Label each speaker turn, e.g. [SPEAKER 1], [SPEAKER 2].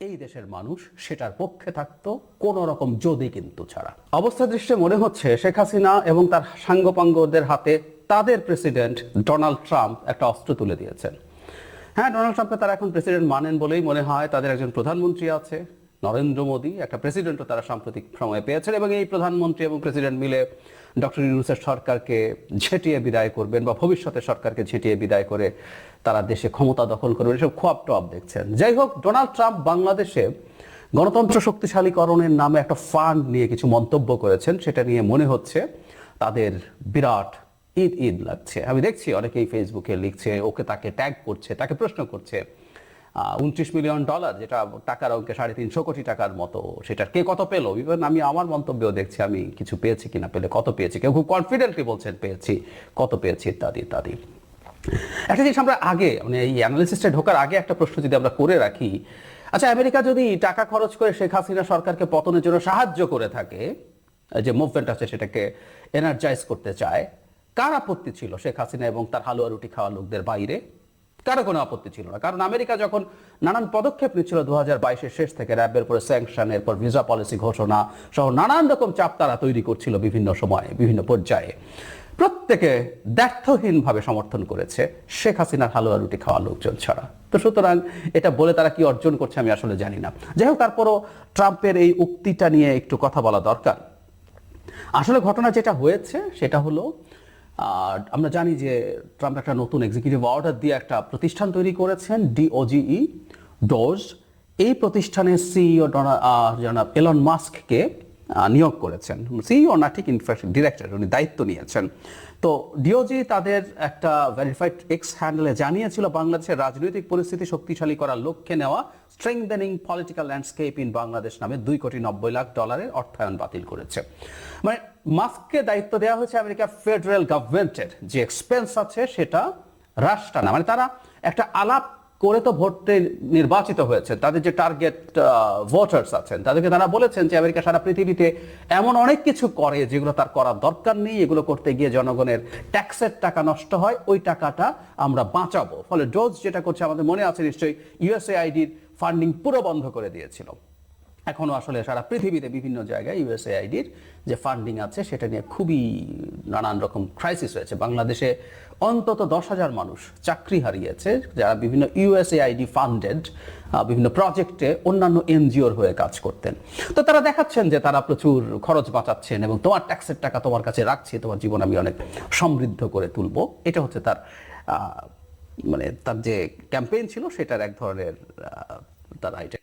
[SPEAKER 1] এই দেশের মানুষ সেটার পক্ষে থাকতো, কোনো রকম যদি কিন্তু ছাড়া। অবস্থা দৃষ্টে মনে হচ্ছে শেখ হাসিনা এবং তার সাঙ্গপাঙ্গদের হাতে তাদের প্রেসিডেন্ট ডোনাল্ড ট্রাম্প একটা অস্ত্র তুলে দিয়েছেন। হ্যাঁ ডোনাল্ড ট্রাম্পকে তারা এখন প্রেসিডেন্ট মানেন বলেই মনে হয় তাদের একজন প্রধানমন্ত্রী আছে। নরেন্দ্র মোদী একটা প্রেসিডেন্টও তারা সাম্প্রতিক সময়ে পেয়েছেন এবং এই প্রধানমন্ত্রী এবং প্রেসিডেন্ট মিলে ডক্টর ইউনুসের সরকারকে ঝেঁটিয়ে বিদায় করবেন বা ভবিষ্যতে সরকারকে ঝেঁটিয়ে বিদায় করে তারা দেশে ক্ষমতা দখল করবেন। এসব খোয়াব টোয়াব দেখছেন। যাই হোক, ডোনাল্ড ট্রাম্প বাংলাদেশে গণতন্ত্র শক্তিশালীকরণের নামে একটা ফান্ড নিয়ে কিছু মন্তব্য করেছেন। সেটা নিয়ে মনে হচ্ছে তাদের বিরাট ঈদ ঈদ লাগছে। আমি দেখছি অনেকেই ফেসবুকে লিখছে, ওকে তাকে ট্যাগ করছে, তাকে প্রশ্ন করছে। উনত্রিশ মিলিয়ন ডলার, যেটা টাকার অঙ্কে সাড়ে তিনশো কোটি টাকার মতো সেটা কে কত পেল? ইভেন আমি আমার মন্তব্যও দেখছি, আমি কিছু পেয়েছি কিনা, পেলে কত পেয়েছি, কেউ খুব কনফিডেন্টলি বলছেন পেয়েছি, কত পেয়েছি, ইত্যাদি ইত্যাদি। একটা জিনিস আমরা আগে মানে এই অ্যানালিসিসটা ঢোকার আগে একটা প্রশ্ন যদি আমরা করে রাখি আচ্ছা আমেরিকা যদি টাকা খরচ করে শেখ হাসিনা সরকারকে পতনের জন্য সাহায্য করে থাকে যে মুভমেন্ট আছে সেটাকে এনার্জাইজ করতে চায়, কার আপত্তি ছিল শেখ হাসিনা এবং তার হালুয়া রুটি খাওয়া লোকদের বাইরে? কারও কোনো আপত্তি ছিল না। কারণ আমেরিকা যখন নানান পদক্ষেপ নিচ্ছিল দু হাজার বাইশের শেষ থেকে র্যাবের পরে স্যাংশন এরপর ভিসা পলিসি ঘোষণা সহ নানান রকম চাপ তারা তৈরি করছিল বিভিন্ন সময়ে, বিভিন্ন পর্যায়ে। প্রত্যেকে ব্যর্থহীনভাবে সমর্থন করেছে শেখ হাসিনার হালুয়া রুটি খাওয়া লোকজন ছাড়া। তো সুতরাং এটা বলে তারা কি অর্জন করছে আমি আসলে জানি না। যাই হোক, তারপরও ট্রাম্পের এই উক্তিটা নিয়ে একটু কথা বলা দরকার। আসলে ঘটনা যেটা হয়েছে সেটা হলো আর আমরা জানি যে ট্রাম্প একটা নতুন এক্সিকিউটিভ অর্ডার দিয়ে একটা প্রতিষ্ঠান তৈরি করেছেন ডিওজিই ডোজ এই প্রতিষ্ঠানের সিইও জনাব এলন মাস্ককে নিয়োগ করেছেন। সিইও না, ঠিক ইনফ্যাক্ট ডিরেক্টর উনি দায়িত্ব নিয়েছেন। তো ডিওজি তাদের একটা ভেরিফাইড এক্স হ্যান্ডেলে জানিয়েছিল, বাংলাদেশের রাজনৈতিক পরিস্থিতি শক্তিশালী করার লক্ষ্যে নেওয়া strengthening political landscape in Bangladesh নামে দুই কোটি নব্বই লাখ ডলারের অর্থায়ন বাতিল করেছে। মানে মাস্ককে দায়িত্ব দেওয়া হয়েছে আমেরিকার ফেডারেল গভর্নমেন্টের যে এক্সপেন্স আছে সেটা হ্রাস টানা। মানে তারা একটা আলাপ করে তো ভোটে নির্বাচিত হয়েছে। তাদের যে টার্গেট ভোটার্স আছেন, তাদেরকে তারা বলেছেন যে আমেরিকা সারা পৃথিবীতে এমন অনেক কিছু করে যেগুলো তার করার দরকার নেই, এগুলো করতে গিয়ে জনগণের ট্যাক্সের টাকা নষ্ট হয়, ওই টাকাটা আমরা বাঁচাবো। ফলে ডোজ যেটা করছে, আমাদের মনে আছে নিশ্চয়ই ইউএসএ আইডির ফান্ডিং পুরো বন্ধ করে দিয়েছিল। এখনও আসলে সারা পৃথিবীতে বিভিন্ন জায়গায় ইউএসএ ইউএসএআইডির যে ফান্ডিং আছে, সেটা নিয়ে খুবই নানান রকম ক্রাইসিস হয়েছে বাংলাদেশে অন্তত দশ হাজার মানুষ চাকরি হারিয়েছে, যারা বিভিন্ন ইউএসএআইডি ফান্ডেড বিভিন্ন প্রজেক্টে অন্যান্য এনজিওর হয়ে কাজ করতেন। তো তারা দেখাচ্ছেন যে তারা প্রচুর খরচ বাঁচাচ্ছেন এবং তোমার ট্যাক্সের টাকা তোমার কাছে রাখছি, তোমার জীবন আমি অনেক সমৃদ্ধ করে তুলবো। এটা হচ্ছে তার মানে তার যে ক্যাম্পেইন ছিল, সেটার এক ধরনের তারা এটা